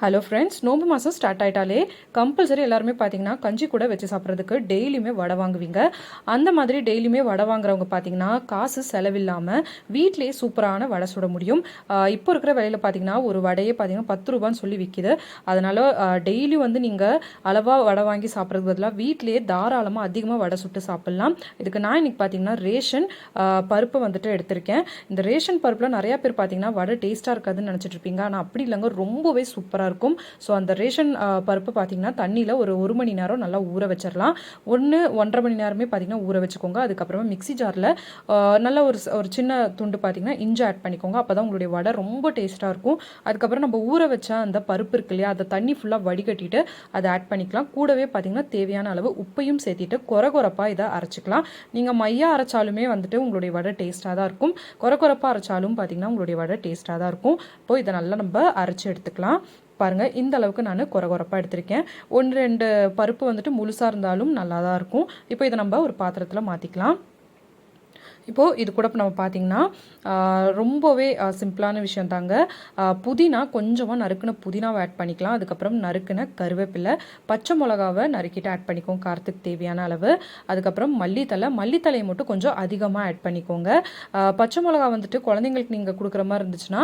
Hello friends நோம்பு மாதம் start ஆயிட்டாலே compulsory எல்லாருமே பார்த்தீங்கன்னா கஞ்சி கூட வச்சு சாப்பிட்றதுக்கு டெய்லியுமே வடை வாங்குவீங்க. அந்த மாதிரி டெய்லியுமே வடை வாங்குறவங்க பார்த்தீங்கன்னா காசு செலவில்லாமல் வீட்டிலேயே சூப்பரான வடை சுட முடியும். இப்போ இருக்கிற விலையில் பார்த்தீங்கன்னா ஒரு வடையே பார்த்தீங்கன்னா பத்து ரூபான்னு சொல்லி விற்கிது அதனால் டெய்லி வந்து நீங்கள் அளவாக வடை வாங்கி சாப்பிட்றதுக்கு பதிலாக வீட்டிலேயே தாராளமாக அதிகமாக வடை சுட்டு சாப்பிட்லாம். இதுக்கு நான் இன்னைக்கு பார்த்தீங்கன்னா ரேஷன் பருப்பை பருப்பு வந்துட்டு எடுத்திருக்கேன். இந்த ரேஷன் பருப்பில் நிறையா பேர் பார்த்தீங்கன்னா வடை டேஸ்ட்டாக இருக்காதுன்னு நினச்சிட்டு இருப்பீங்க. ஆனால் அப்படி இல்லைங்க. ரொம்பவே சூப்பராக இருக்கும். ஸோ அந்த ரேஷன் பருப்பு பார்த்தீங்கன்னா தண்ணியில் ஒரு ஒரு மணி நேரம் நல்லா ஊற வச்சிடலாம் ஒன்று ஒன்றரை மணி நேரமே பார்த்தீங்கன்னா ஊற வச்சுக்கோங்க. அதுக்கப்புறமா மிக்ஸி ஜாரில் நல்ல ஒரு ஒரு சின்ன துண்டு பார்த்தீங்கன்னா இஞ்சி ஆட் பண்ணிக்கோங்க. அப்போ தான் உங்களுடைய வடை ரொம்ப டேஸ்ட்டாக இருக்கும். அதுக்கப்புறம் நம்ம ஊற வச்ச அந்த பருப்பு இருக்கு இல்லையா அதை தண்ணி ஃபுல்லாக வடிகட்டிட்டு அதை ஆட் பண்ணிக்கலாம். கூடவே பார்த்தீங்கன்னா தேவையான அளவு உப்பையும் சேர்த்திட்டு கொர கொரப்பாக இதை அரைச்சிக்கலாம். நீங்கள் மையா அரைச்சாலுமே வந்துட்டு உங்களுடைய வடை டேஸ்ட்டாக தான் இருக்கும். கொர கொரப்பாக அரைச்சாலும் பார்த்தீங்கன்னா உங்களுடைய வடை டேஸ்ட்டாக தான் இருக்கும். இப்போ இதை நல்லா நம்ம அரைச்சி எடுத்துக்கலாம். பாருங்கள் இந்த அளவுக்கு நான் குறை குறைப்பாக எடுத்திருக்கேன். ஒன்று ரெண்டு பருப்பு வந்துட்டு முழுசாக இருந்தாலும் நல்லா தான் இருக்கும். இப்போ இதை நம்ம ஒரு பாத்திரத்தில் மாற்றிக்கலாம் இப்போது இது கூட நம்ம பார்த்தீங்கன்னா ரொம்பவே சிம்பிளான விஷயம் தாங்க. புதினா கொஞ்சமாக நறுக்குன புதினாவை ஆட் பண்ணிக்கலாம். அதுக்கப்புறம் நறுக்குன கருவேப்பிலை பச்சை மிளகாவை நறுக்கிட்டு ஆட் பண்ணிக்கோங்க. காரத்துக்கு தேவையான அளவு. அதுக்கப்புறம் மல்லித்தலை மல்லித்தலையை மட்டும் கொஞ்சம் அதிகமாக ஆட் பண்ணிக்கோங்க. பச்சை மிளகா வந்துட்டு குழந்தைங்களுக்கு நீங்கள் கொடுக்குற மாதிரி இருந்துச்சுன்னா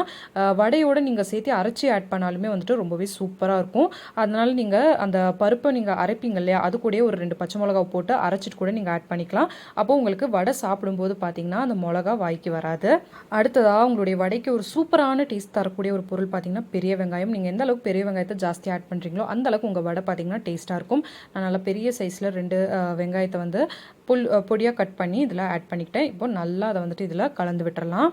வடையோடு வடையோட நீங்கள் சேர்த்து அரைச்சி ஆட் பண்ணாலுமே வந்துட்டு ரொம்பவே சூப்பராக இருக்கும். அதனால் நீங்கள் அந்த பருப்பை நீங்கள் அரைப்பீங்க இல்லையா அது கூடயே ஒரு ரெண்டு பச்சை மிளகா போட்டு அரைச்சிட்டு கூட நீங்கள் ஆட் பண்ணிக்கலாம். அப்போ உங்களுக்கு வடை சாப்பிடும்போது பார்த்தீங்கன்னா அந்த மிளகா வாய்க்கு வராது. அடுத்ததாக உங்களுடைய வடைக்கு ஒரு சூப்பரான டேஸ்ட் தரக்கூடிய ஒரு பொருள் பார்த்தீங்கன்னா பெரிய வெங்காயம். நீங்கள் எந்த அளவுக்கு பெரிய வெங்காயத்தை ஜாஸ்தி ஆட் பண்ணுறீங்களோ அந்த அளவுக்கு உங்கள் வடை பார்த்தீங்கன்னா டேஸ்ட்டாக இருக்கும். நான் நல்லா பெரிய சைஸில் ரெண்டு வெங்காயத்தை வந்து புல் பொடியாக கட் பண்ணி இதில் ஆட் பண்ணிக்கிட்டேன். இப்போ நல்லா அதை வந்துட்டு இதில் கலந்து விட்டுறலாம்.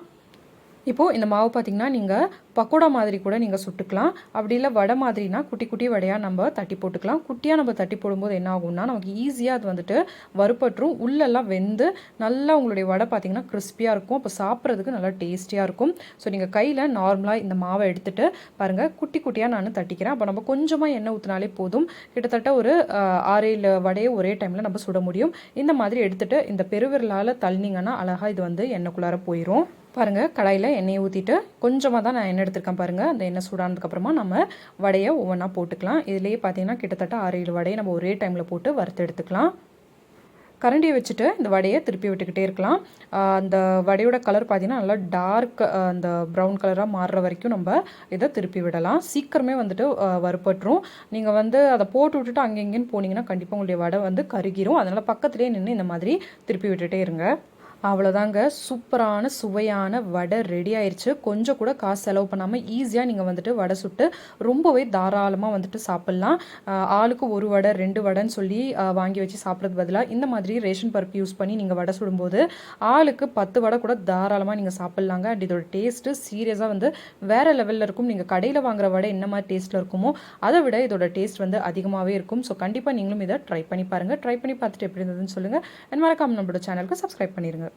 இப்போது இந்த மாவு பார்த்தீங்கன்னா நீங்கள் பக்கோடா மாதிரி கூட நீங்கள் சுட்டுக்கலாம். அப்படி இல்லை வடை மாதிரினா குட்டி குட்டி வடையாக நம்ம தட்டி போட்டுக்கலாம். குட்டியாக நம்ம தட்டி போடும்போது என்ன ஆகும்னா நமக்கு ஈஸியாக அது வந்துட்டு வறுப்பற்றும் உள்ளெல்லாம் வெந்து நல்லா உங்களுடைய வடை பார்த்திங்கன்னா கிறிஸ்பியாக இருக்கும். அப்போ சாப்பிட்றதுக்கு நல்லா டேஸ்டியாக இருக்கும். ஸோ நீங்கள் கையில் நார்மலாக இந்த மாவை எடுத்துகிட்டு பாருங்கள் குட்டி குட்டியாக நான் தட்டிக்கிறேன். அப்போ நம்ம கொஞ்சமாக எண்ணெய் ஊற்றினாலே போதும். கிட்டத்தட்ட ஒரு ஆஹ், ஆறு ஏழு வடையை ஒரே டைமில் நம்ம சுட முடியும். இந்த மாதிரி எடுத்துகிட்டு இந்த பெருவிரலால் தள்ளினீங்கன்னா அழகாக இது வந்து எண்ணெய்க்குள்ளார போயிடும் பாருங்கள் கடாயில் எண்ணெயை ஊற்றிட்டு கொஞ்சமாக தான் நான் எண்ணெய் எடுத்திருக்கேன் பாருங்கள் அந்த எண்ணெய் சூடானதுக்கப்புறமா நம்ம வடையை ஒவ்வொன்றா போட்டுக்கலாம். இதுலேயே பார்த்தீங்கன்னா கிட்டத்தட்ட ஆறு ஏழு வடையை நம்ம ஒரே டைமில் போட்டு வறுத்து எடுத்துக்கலாம். கரண்டியை வச்சுட்டு இந்த வடையை திருப்பி விட்டுக்கிட்டே இருக்கலாம். அந்த வடையோட கலர் பார்த்தீங்கன்னா நல்லா டார்க் அந்த ப்ரௌன் கலராக மாறுற வரைக்கும் நம்ம இதை திருப்பி விடலாம். சீக்கிரமே வந்துட்டு வறுப்பட்டுரும் நீங்கள் வந்து அதை போட்டு விட்டுட்டு அங்கே இங்கேன்னு போனீங்கன்னா கண்டிப்பாக உங்களுடைய வடை வந்து கருகிரும். அதனால் பக்கத்துலேயே நின்று இந்த மாதிரி திருப்பி விட்டுகிட்டே இருங்க. அவ்வளோதாங்க சூப்பரான சுவையான வடை ரெடி ஆயிடுச்சு கொஞ்சம் கூட காசு செலவு பண்ணாமல் ஈஸியாக நீங்கள் வந்துட்டு வடை சுட்டு ரொம்பவே தாராளமாக வந்துட்டு சாப்பிட்லாம். ஆளுக்கு ஒரு வடை ரெண்டு வடைன்னு சொல்லி வாங்கி வச்சு சாப்பிட்றது பதிலாக இந்த மாதிரி ரேஷன் பருப்பு யூஸ் பண்ணி நீங்கள் வடை சுடும்போது ஆளுக்கு பத்து வடை கூட தாராளமாக நீங்கள் சாப்பிட்லாங்க. அண்ட் இதோட டேஸ்ட்டு சீரியஸாக வந்து வேறு லெவலில் இருக்கும். நீங்கள் கடையில் வாங்குற வடை என்ன மாதிரி டேஸ்ட்டில் இருக்குமோ அதை விட இதோட டேஸ்ட் வந்து அதிகமாகவே இருக்கும். ஸோ கண்டிப்பாக நீங்களும் இதை ட்ரை பண்ணி பாருங்கள் ட்ரை பண்ணி பார்த்துட்டு எப்படி இருந்ததுன்னு சொல்லுங்கள் அண்ட் மறக்காம நம்மளோட சேனலுக்கு சப்ஸ்கிரைப் பண்ணிடுங்க